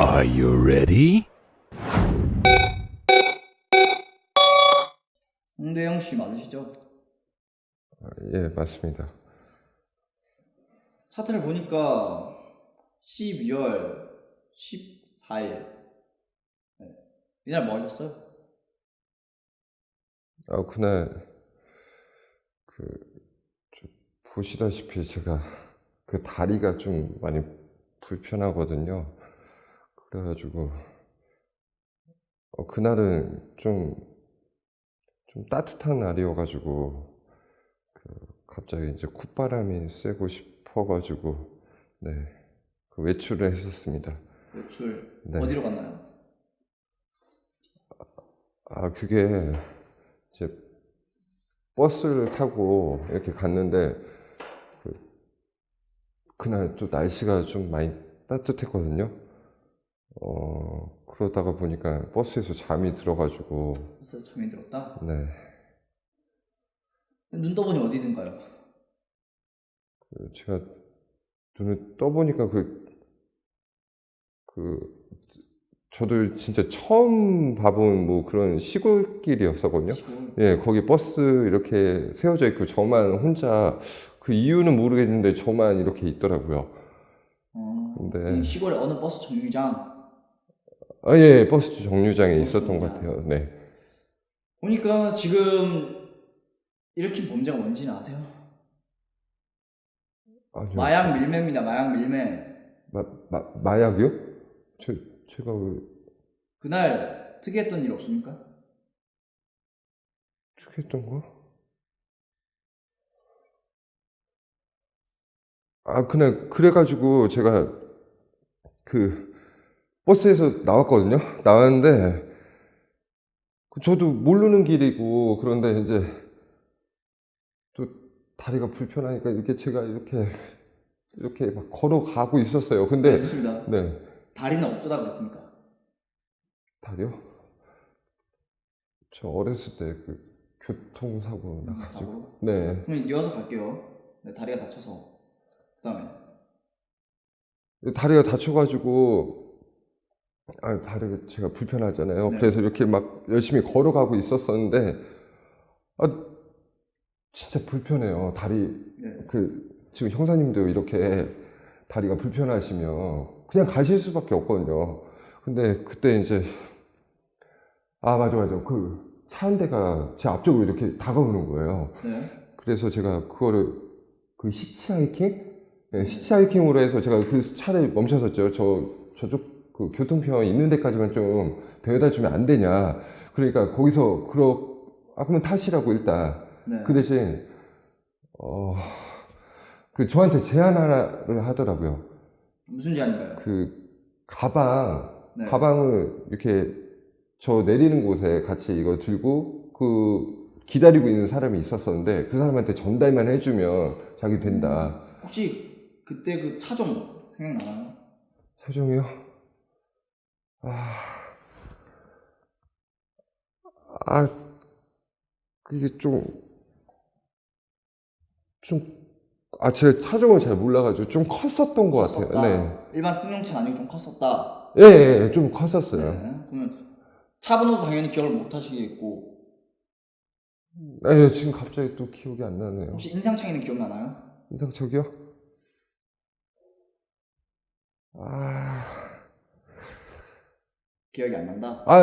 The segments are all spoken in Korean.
Are you ready? 홍대영 씨 맞으시죠? 예, 맞습니다. 차트를 보니까 12월 14일 네. 이날 뭐 하셨어요? 아, 그날 그 저, 보시다시피 제가 그 다리가 좀 많이 불편하거든요. 그래가지고 어, 그날은 좀, 좀 따뜻한 날이어가지고 그 갑자기 이제 콧바람이 쐬고 싶어가지고 네, 그 외출을 했었습니다. 외출 네. 어디로 갔나요? 아, 그게 이제 버스를 타고 이렇게 갔는데 그, 그날 또 날씨가 좀 많이 따뜻했거든요. 어, 그러다가 보니까 버스에서 잠이 들어가지고 벌써 잠이 들었다? 네, 눈 떠보니 어디든가요? 그 제가 눈을 떠보니까 그, 그, 저도 진짜 처음 봐본 뭐 그런 시골길이었었거든요. 시골 예, 거기 버스 이렇게 세워져 있고 저만 혼자 그 이유는 모르겠는데 저만 이렇게 있더라고요. 어, 근데- 이 시골의 어느 버스 정류장 아, 예, 버스 정류장에 있었던 것 같아요. 네. 보니까 지금 일으킨 범죄가 뭔지는 아세요? 아니요. 마약 밀매입니다 마약 밀매 마, 마, 마약이요? 저, 제가 왜 그날 특이했던 일 없습니까? 축했던 거? 아, 그냥, 그래가지고 제가 그 버스에서 나왔거든요. 나왔는데, 그 저도 모르는 길이고, 그런데 이제 또 다리가 불편하니까 이렇게 제가 이렇게, 이렇게 막 걸어가고 있었어요. 근데, 좋습니다 네, 다리는 어쩌다 그랬습니까? 다리요? 저 어렸을 때 그 교통사고 나가지고? 네. 그럼 이어서 갈게요 네, 다리가 다쳐서 그 다음에 다리가 다쳐가지고 아 다리가 제가 불편하잖아요. 네. 그래서 이렇게 막 열심히 걸어가고 있었었는데 아 진짜 불편해요. 다리 네. 그 지금 형사님도 이렇게 다리가 불편하시면 그냥 가실 수밖에 없거든요. 근데 그때 이제 아 맞아 맞아 그 차 한 대가 제 앞쪽으로 이렇게 다가오는 거예요. 네. 그래서 제가 그거를 그 히치하이킹? 네, 히치하이킹으로 해서 제가 그 차를 멈춰섰죠. 저 저쪽 그 교통편 있는 데까지만 좀 데려다 주면 안 되냐. 그러니까 거기서 그러 아 그러면 타시라고 일단 네. 그 대신 어 그 저한테 제안 하나를 하더라고요. 무슨 제안인가요? 그 가방 네. 가방을 이렇게 저 내리는 곳에 같이 이거 들고 그 기다리고 있는 사람이 있었었는데 그 사람한테 전달만 해주면 자기 된다. 혹시 그때 그 차종 생각나나요? 사정이요? 아, 아, 그게 좀, 좀, 아, 제가 차종을 잘 몰라가지고 좀 컸었던 것 같아요. 컸었다. 네. 일반 승용차 아니고 좀 컸었다. 예, 예, 예, 좀 컸었어요. 네. 그러면 차 번호도 당연히 기억을 못 하시겠고 아, 예, 지금 갑자기 또 기억이 안 나네요. 혹시 인상착의는 기억나나요? 이상적이요? 아, 기억이 안 난다. 아,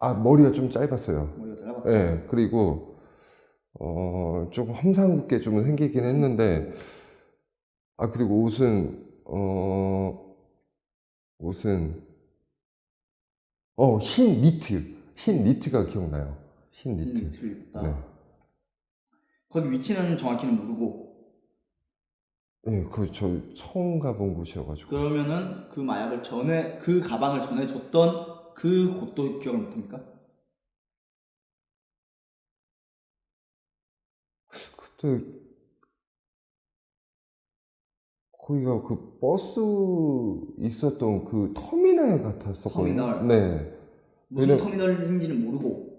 아, 머리가 좀 짧았어요. 머리가 짧았다. 예, 그리고, 어, 조금 험상궂게 좀 생기긴 했는데, 아, 그리고 옷은, 어, 옷은, 어, 흰 니트. 흰 니트가 기억나요. 흰 니트. 힌트를 입었다. 네. 거기 위치는 정확히는 모르고 예, 그, 저 처음 가본 곳이어가지고. 그러면은 그 마약을 전에 그 가방을 전해줬던 그 곳도 기억을 못합니까? 그때, 거기가 그 버스 있었던 그 터미널 같았었거든요. 터미널. 네. 무슨 왜냐면- 터미널인지는 모르고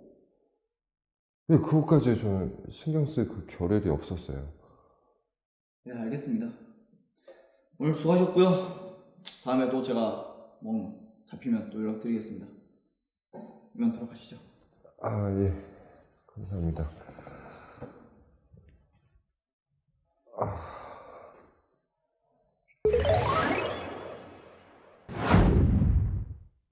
네, 그것까지 저는 신경 쓸그 겨를이 없었어요. 네 알겠습니다. 오늘 수고하셨고요. 다음에 또 제가 뭐 잡히면 또 연락드리겠습니다. 이만 들어가시죠. 아, 예. 감사합니다.